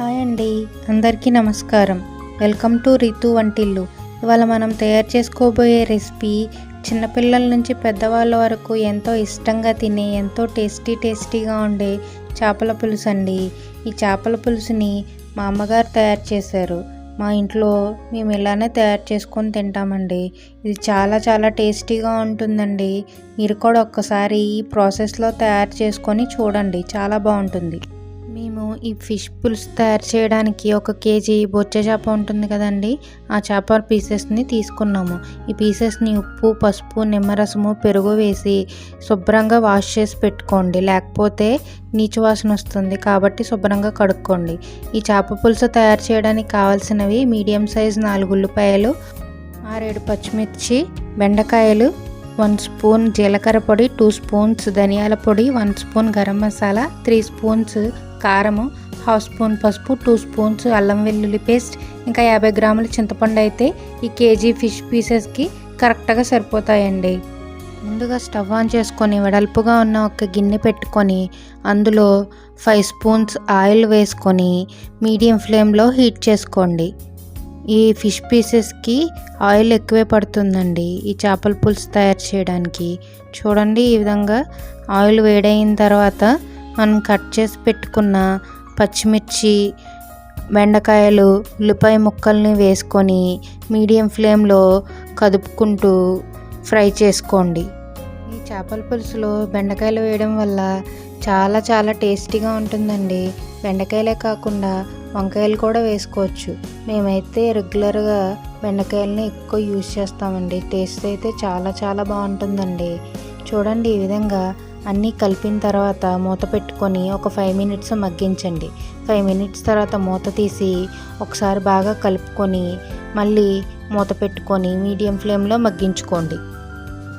Hi అండి. అందరికీ నమస్కారం. వెల్కమ్ టు రితు వంటిల్లు. ఇవాళ మనం తయారు చేసుకోబోయే రెసిపీ చిన్నపిల్లల నుంచి పెద్దవాళ్ళ వరకు ఎంతో ఇష్టంగా తినే ఎంతో టేస్టీ టేస్టీగా ఉండే చేపల పులుసు అండి. ఈ చేపల పులుసుని మా అమ్మగారు తయారు చేశారు. మా ఇంట్లో మేము ఇలానే తయారు చేసుకొని తింటామండి. ఇది చాలా చాలా టేస్టీగా ఉంటుందండి. మీరు కూడా ఒక్కసారి ఈ ప్రాసెస్లో తయారు చేసుకొని చూడండి. చాలా బాగుంటుంది. ఈ ఫిష్ పులుసు తయారు చేయడానికి ఒక కేజీ బొచ్చ చేప ఉంటుంది కదండి. ఆ చేప పీసెస్ని తీసుకున్నాము. ఈ పీసెస్ని ఉప్పు పసుపు నిమ్మరసము పెరుగు వేసి శుభ్రంగా వాష్ చేసి పెట్టుకోండి. లేకపోతే నీచు వాసన వస్తుంది కాబట్టి శుభ్రంగా కడుక్కోండి. ఈ చేప పులుసు తయారు చేయడానికి కావాల్సినవి మీడియం సైజ్ నాలుగు ఉల్లిపాయలు ఆరేడు పచ్చిమిర్చి బెండకాయలు వన్ స్పూన్ జీలకర్ర పొడి టూ స్పూన్స్ ధనియాల పొడి one spoon garam masala three spoons కారము హాఫ్ స్పూన్ పసుపు టూ స్పూన్స్ అల్లం వెల్లుల్లి పేస్ట్ ఇంకా యాభై గ్రాముల చింతపండు అయితే ఈ కేజీ ఫిష్ పీసెస్కి కరెక్ట్గా సరిపోతాయండి. ముందుగా స్టవ్ ఆన్ చేసుకొని వెడల్పుగా ఉన్న ఒక గిన్నె పెట్టుకొని అందులో ఫైవ్ స్పూన్స్ ఆయిల్ వేసుకొని మీడియం ఫ్లేమ్లో హీట్ చేసుకోండి. ఈ ఫిష్ పీసెస్కి ఆయిల్ ఎక్కువే పడుతుందండి ఈ చేపల పులుసు తయారు చేయడానికి. చూడండి ఈ విధంగా ఆయిల్ వేడైన తర్వాత మనం కట్ చేసి పెట్టుకున్న పచ్చిమిర్చి బెండకాయలు ఉల్లిపాయ ముక్కల్ని వేసుకొని మీడియం ఫ్లేమ్లో కదుపుకుంటూ ఫ్రై చేసుకోండి. ఈ చేపల పులుసులో బెండకాయలు వేయడం వల్ల చాలా చాలా టేస్టీగా ఉంటుందండి. బెండకాయలే కాకుండా వంకాయలు కూడా వేసుకోవచ్చు. మేమైతే రెగ్యులర్గా బెండకాయలని ఎక్కువ యూజ్ చేస్తామండి. టేస్ట్ అయితే చాలా చాలా బాగుంటుందండి. చూడండి ఈ విధంగా అన్నీ కలిపిన తర్వాత మూత పెట్టుకొని ఒక ఫైవ్ మినిట్స్ మగ్గించండి. ఫైవ్ మినిట్స్ తర్వాత మూత తీసి ఒకసారి బాగా కలుపుకొని మళ్ళీ మూత పెట్టుకొని మీడియం ఫ్లేమ్లో మగ్గించుకోండి.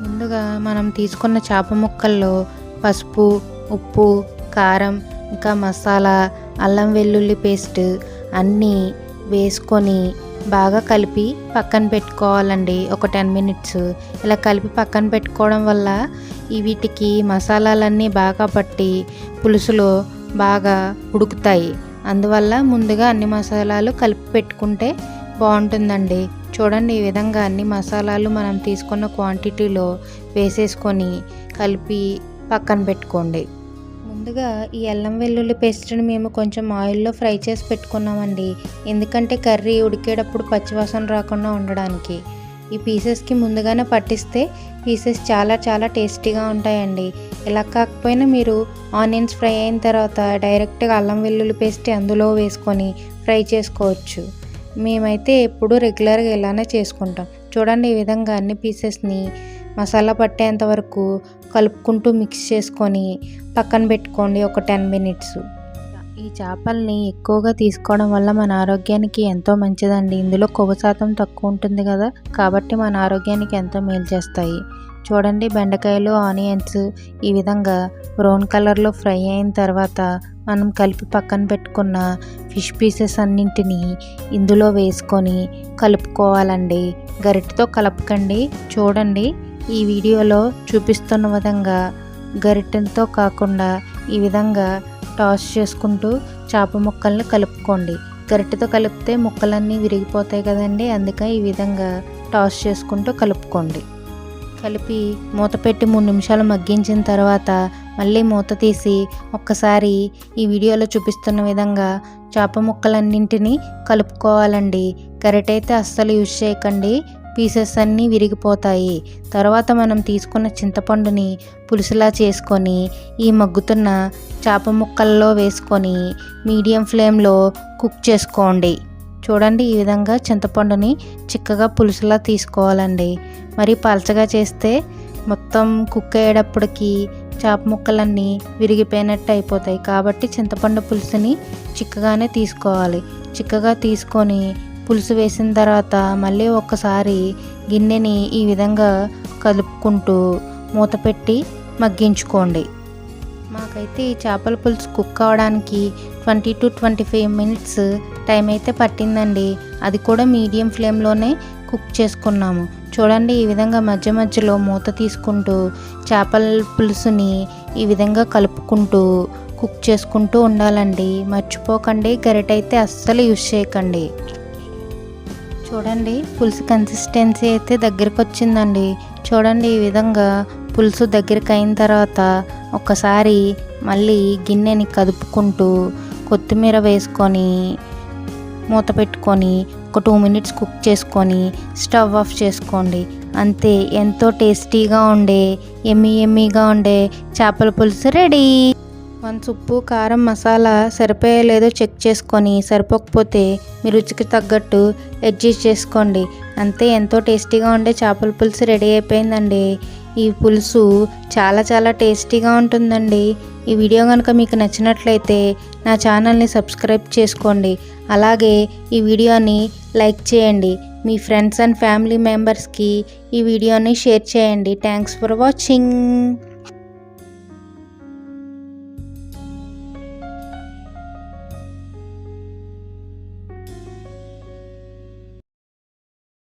ముందుగా మనం తీసుకున్న చేప ముక్కల్లో పసుపు ఉప్పు కారం ఇంకా మసాలా అల్లం వెల్లుల్లి పేస్ట్ అన్నీ వేసుకొని బాగా కలిపి పక్కన పెట్టుకోవాలండి. ఒక టెన్ మినిట్స్. ఇలా కలిపి పక్కన పెట్టుకోవడం వల్ల వీటికి మసాలాలన్నీ బాగా పట్టి పులుసులో బాగా ఉడుకుతాయి. అందువల్ల ముందుగా అన్ని మసాలాలు కలిపి పెట్టుకుంటే బాగుంటుందండి. చూడండి ఈ విధంగా అన్ని మసాలాలు మనం తీసుకున్న క్వాంటిటీలో వేసేసుకొని కలిపి పక్కన పెట్టుకోండి. ముందుగా ఈ అల్లం వెల్లుల్లి పేస్ట్ని మేము కొంచెం ఆయిల్లో ఫ్రై చేసి పెట్టుకున్నామండి. ఎందుకంటే కర్రీ ఉడికేటప్పుడు పచ్చివాసన రాకుండా ఉండడానికి. ఈ పీసెస్కి ముందుగానే పట్టిస్తే పీసెస్ చాలా చాలా టేస్టీగా ఉంటాయండి. ఇలా కాకపోయినా మీరు ఆనియన్స్ ఫ్రై అయిన తర్వాత డైరెక్ట్గా అల్లం వెల్లుల్లి పేస్ట్ అందులో వేసుకొని ఫ్రై చేసుకోవచ్చు. మేమైతే ఎప్పుడూ రెగ్యులర్గా ఇలానే చేసుకుంటాం. చూడండి ఈ విధంగా అన్ని పీసెస్ని మసాలా పట్టేంత వరకు కలుపుకుంటూ మిక్స్ చేసుకొని పక్కన పెట్టుకోండి ఒక టెన్ మినిట్స్. ఈ చేపల్ని ఎక్కువగా తీసుకోవడం వల్ల మన ఆరోగ్యానికి ఎంతో మంచిదండి. ఇందులో కొవ్వు శాతం తక్కువ ఉంటుంది కదా కాబట్టి మన ఆరోగ్యానికి ఎంతో మేలు చేస్తాయి. చూడండి బెండకాయలు ఆనియన్స్ ఈ విధంగా బ్రౌన్ కలర్లో ఫ్రై అయిన తర్వాత మనం కలిపి పక్కన పెట్టుకున్న ఫిష్ పీసెస్ అన్నింటినీ ఇందులో వేసుకొని కలుపుకోవాలండి. గరిటతో కలపకండి. చూడండి ఈ వీడియోలో చూపిస్తున్న విధంగా గరిటెతో కాకుండా ఈ విధంగా టాస్ చేసుకుంటూ చేప ముక్కల్ని కలుపుకోండి. గరిటెతో కలిపితే ముక్కలన్నీ విరిగిపోతాయి కదండి అందుకే ఈ విధంగా టాస్ చేసుకుంటూ కలుపుకోండి. కలిపి మూత పెట్టి మూడు నిమిషాలు మగ్గించిన తర్వాత మళ్ళీ మూత తీసి ఒక్కసారి ఈ వీడియోలో చూపిస్తున్న విధంగా చేప ముక్కలన్నింటినీ కలుపుకోవాలండి. గరిటైతే అస్సలు యూజ్ చేయకండి. పీసెస్ అన్నీ విరిగిపోతాయి. తర్వాత మనం తీసుకున్న చింతపండుని పులుసులా చేసుకొని ఈ మగ్గుతున్న చేప ముక్కల్లో వేసుకొని మీడియం ఫ్లేమ్లో కుక్ చేసుకోండి. చూడండి ఈ విధంగా చింతపండుని చిక్కగా పులుసులా తీసుకోవాలండి. మరి పలచగా చేస్తే మొత్తం కుక్ అయ్యేటప్పటికి చేప ముక్కలన్నీ విరిగిపోయినట్టు అయిపోతాయి. కాబట్టి చింతపండు పులుసుని చిక్కగానే తీసుకోవాలి. చిక్కగా తీసుకొని పులుసు వేసిన తర్వాత మళ్ళీ ఒక్కసారి గిన్నెని ఈ విధంగా కలుపుకుంటూ మూత పెట్టి మగ్గించుకోండి. మాకైతే ఈ చేపల పులుసు కుక్ అవడానికి twenty to twenty five minutes time అయితే పట్టిందండి. అది కూడా మీడియం ఫ్లేమ్లోనే కుక్ చేసుకున్నాము. చూడండి ఈ విధంగా మధ్య మధ్యలో మూత తీసుకుంటూ చేపల పులుసుని ఈ విధంగా కలుపుకుంటూ కుక్ చేసుకుంటూ ఉండాలండి. మర్చిపోకండి గరిటైతే అస్సలు యూజ్ చేయకండి. చూడండి పులుసు కన్సిస్టెన్సీ అయితే దగ్గరికి వచ్చిందండి చూడండి ఈ విధంగా పులుసు దగ్గరికి అయిన తర్వాత ఒక్కసారి మళ్ళీ గిన్నెని కదుపుకుంటూ కొత్తిమీర వేసుకొని మూత పెట్టుకొని ఒక టూ మినిట్స్ కుక్ చేసుకొని స్టవ్ ఆఫ్ చేసుకోండి. అంతే ఎంతో టేస్టీగా ఉండే ఎమ్మీ ఎమ్మీగా ఉండే చేపల పులుసు రెడీ. వన్ ఉప్పు కారం మసాలా సరిపోయలేదో చెక్ చేసుకొని సరిపోకపోతే మీ రుచికి తగ్గట్టు అడ్జస్ట్ చేసుకోండి. అంతే ఎంతో టేస్టీగా ఉండే చేపల పులుసు రెడీ అయిపోయిందండి. ఈ పులుసు చాలా చాలా టేస్టీగా ఉంటుందండి. ఈ వీడియో కనుక మీకు నచ్చినట్లయితే నా ఛానల్ని సబ్స్క్రైబ్ చేసుకోండి. అలాగే ఈ వీడియోని లైక్ చేయండి. మీ ఫ్రెండ్స్ అండ్ ఫ్యామిలీ మెంబర్స్కి ఈ వీడియోని షేర్ చేయండి. Thanks for watching.